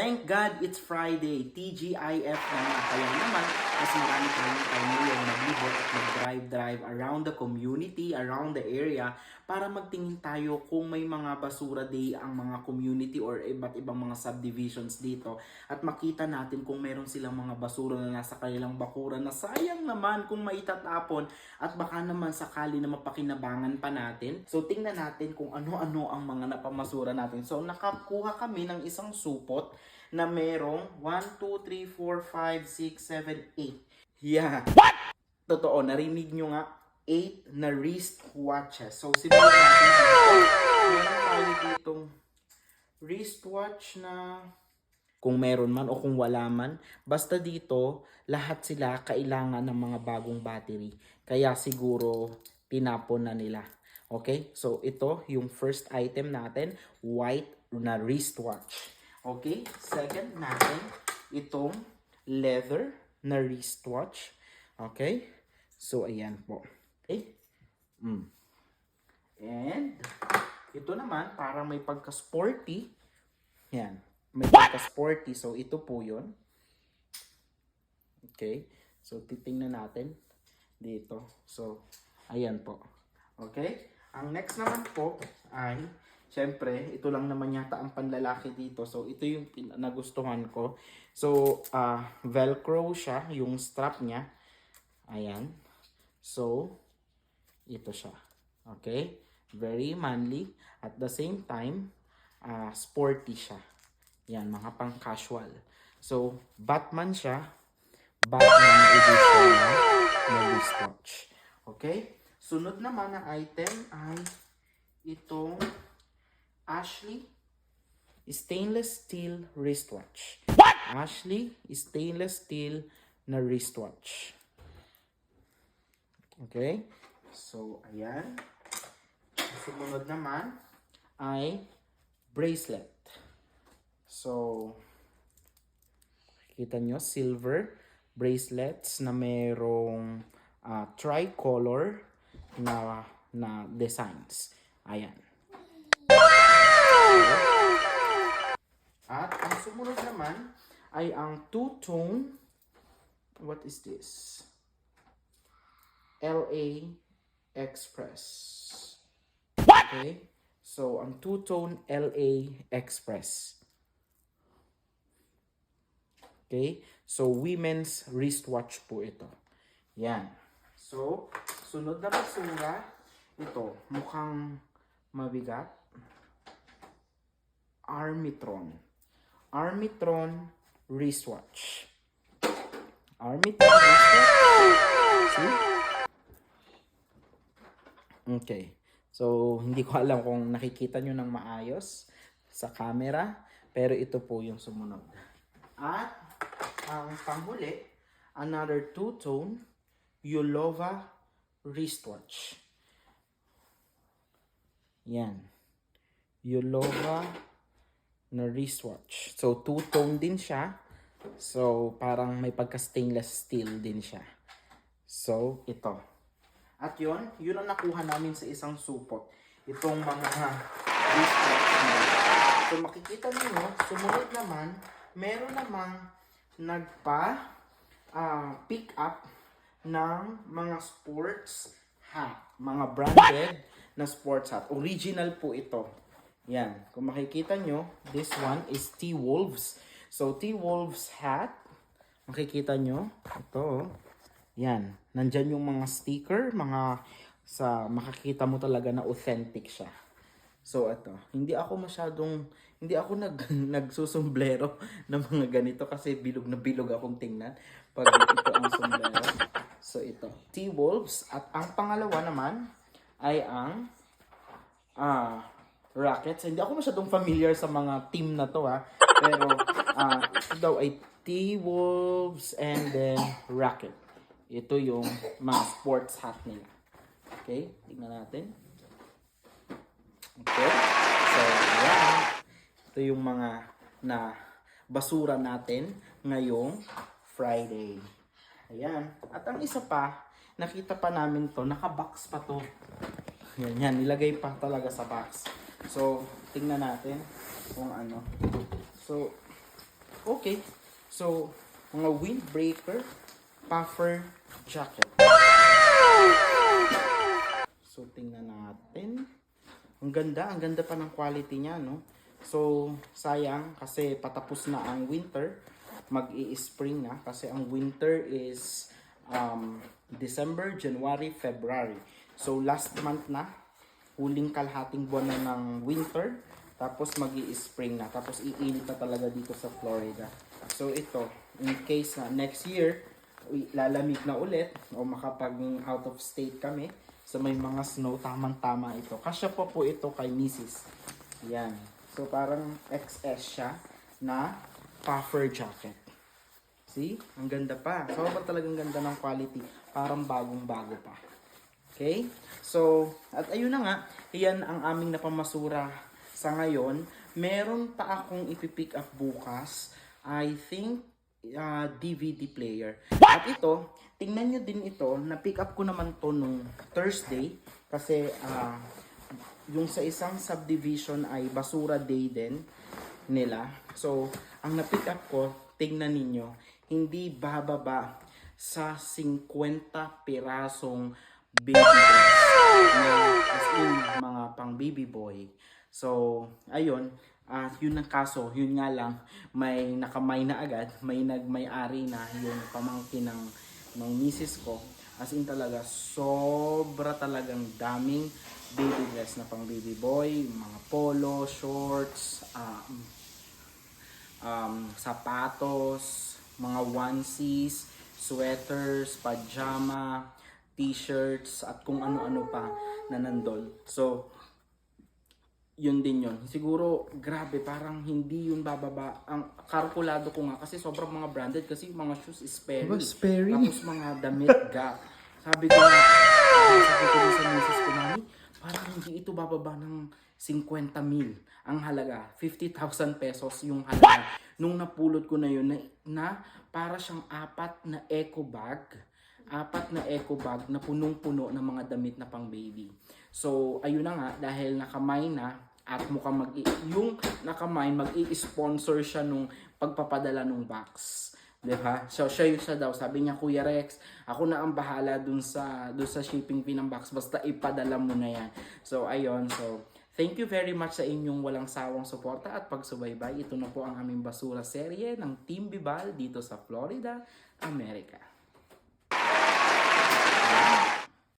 Thank God it's Friday, TGIF na. Kaya naman, mas marami tayong time ngayon maglibot at mag-drive-drive around the community, around the area, para magtingin tayo kung may mga basura day ang mga community or iba't ibang mga subdivisions dito. At makita natin kung meron silang mga basura na nasa kanilang bakuran na sayang naman kung maitatapon at baka naman sakali na mapakinabangan pa natin. So tingnan natin kung ano-ano ang mga napamasura natin. So nakakuha kami ng isang supot na merong 1, 2, 3, 4, 5, 6, 7, 8. Yeah. What? Totoo, narinig nyo nga 8 na wrist watches. So simulan natin. Meron tayo ditong wristwatch na kung meron man o kung wala man. Basta dito, lahat sila kailangan ng mga bagong battery. Kaya siguro tinapon na nila. Okay? So ito yung first item natin, white na wristwatch. Okay? Second natin, itong leather na wristwatch. Okay? So ayan po. Okay? Mm. And ito naman, parang may pagka-sporty. Yan. May pagka-sporty. So, ito po yun. Okay. So, titingnan natin dito. So, ayan po. Okay. Ang next naman po ay, syempre, ito lang naman yata ang panlalaki dito. So, ito yung nagustuhan ko. So, ah velcro siya, yung strap niya. Ayan. So, ito siya. Okay? Very manly. At the same time, ah sporty siya. Yan, mga pang casual. So, Batman siya. Batman edition na, wristwatch. Okay? Sunod naman na item ay itong Ashley stainless steel wristwatch. What? Ashley stainless steel na wristwatch. Okay? So, ayan. Sumunod naman ay bracelet. So, kita nyo, silver bracelets na merong ah, tricolor na, na designs. Ayan. Naman ay ang two-tone, what is this? LA Express. Okay? So, ang two-tone LA Express. Okay? So, women's wristwatch po ito. Yan. So, sunod na basura, ito, mukhang mabigat. Armitron. Armitron wristwatch. Armitron wristwatch. See? Okay. So, hindi ko alam kung nakikita nyo ng maayos sa camera. Pero ito po yung sumunod. At, ang panghuli, another two-tone Yulova wristwatch. Yan. Yulova na wristwatch. So, two-tone din siya. So, parang may pagka-stainless steel din siya. So, ito. At yun, yun ang nakuha namin sa isang supot. Itong mga wristwatch. So makikita niyo, sumunod naman, meron namang nagpa ah, pick up ng mga sports hat. Mga branded na sports hat. Original po ito. Yan. Kung makikita nyo, this one is T-Wolves. So, T-Wolves hat. Makikita nyo, ito oh. Yan. Nandyan yung mga sticker, mga sa makakita mo talaga na authentic siya. So ito, hindi ako masyadong hindi ako nag nagsusumblero ng mga ganito kasi bilog na bilog akong tingnan pag ito ang sombrero. So ito, T-Wolves at ang pangalawa naman ay ang ah Rockets. Hindi ako masyadong familiar sa mga team na to ha. Pero ah ito daw ay T-Wolves and then Rocket. Ito yung mga sports hat nila. Okay, tingnan natin. Okay. So, yan. Ito yung mga na basura natin ngayong Friday. Ayan. At ang isa pa, nakita pa namin to, naka-box pa to. Yan, yan. Nilagay pa talaga sa box. So, tingnan natin kung ano. So, Okay. So, mga windbreaker, puffer jacket. So, tingnan natin. Ang ganda, ang ganda pa ng quality niya, no? So, sayang kasi patapos na ang winter. Mag-i-spring na kasi ang winter is um, December, January, February. So, last month na. Huling kalahating buwan na ng winter. Tapos mag spring na. Tapos iinit na talaga dito sa Florida. So, ito, in case na next year, lalamig na ulit o makapag out of state kami so may mga snow tamang-tama ito kasya po po ito kay Mrs. yan so parang XS siya na puffer jacket see ang ganda pa sobrang talagang ganda ng quality parang bagong bago pa Okay? So, at ayun na nga, yan ang aming napamasura sa ngayon. Meron pa akong ipipick up bukas. I think, uh, DVD player. At ito, tingnan nyo din ito, na-pick up ko naman to nung Thursday. Kasi, ah, yung sa isang subdivision ay basura day din nila. So, ang na-pick up ko, tingnan ninyo, hindi bababa sa 50 pirasong baby dress na as in mga pang baby boy. So, ayun, at yun ang kaso, yun nga lang, may nakamay na agad, may nagmay-ari na yung pamangkin ng, ng misis ko. As in talaga, sobra talagang daming baby dress na pang baby boy, mga polo, shorts, um, um, sapatos, mga onesies, sweaters, pajama, t-shirts, at kung ano-ano pa na nandun. So, yun din yun. Siguro, grabe, parang hindi yun bababa. Ang kalkulado ko nga, kasi sobrang mga branded, kasi mga shoes is Sperry. Diba, Sperry? Tapos mga damit, Gap. Sabi ko sabi ko sa misis ko, Mami, parang hindi ito bababa ng 50 mil ang halaga. 50,000 pesos yung halaga. Nung napulot ko na yun, na, na para siyang apat na eco bag. Apat na eco bag na punong-puno ng mga damit na pang baby. So, ayun na nga, dahil nakamay na, at mukhang mag yung nakamay mag-i-sponsor siya nung pagpapadala nung box. 'Di ba? So siya yung siya daw, sabi niya Kuya Rex, ako na ang bahala dun sa dun sa shipping fee ng box basta ipadala mo na 'yan. So ayun, so Thank you very much sa inyong walang sawang suporta at pagsubaybay. Ito na po ang aming basura serye ng Team Bibal dito sa Florida, Amerika.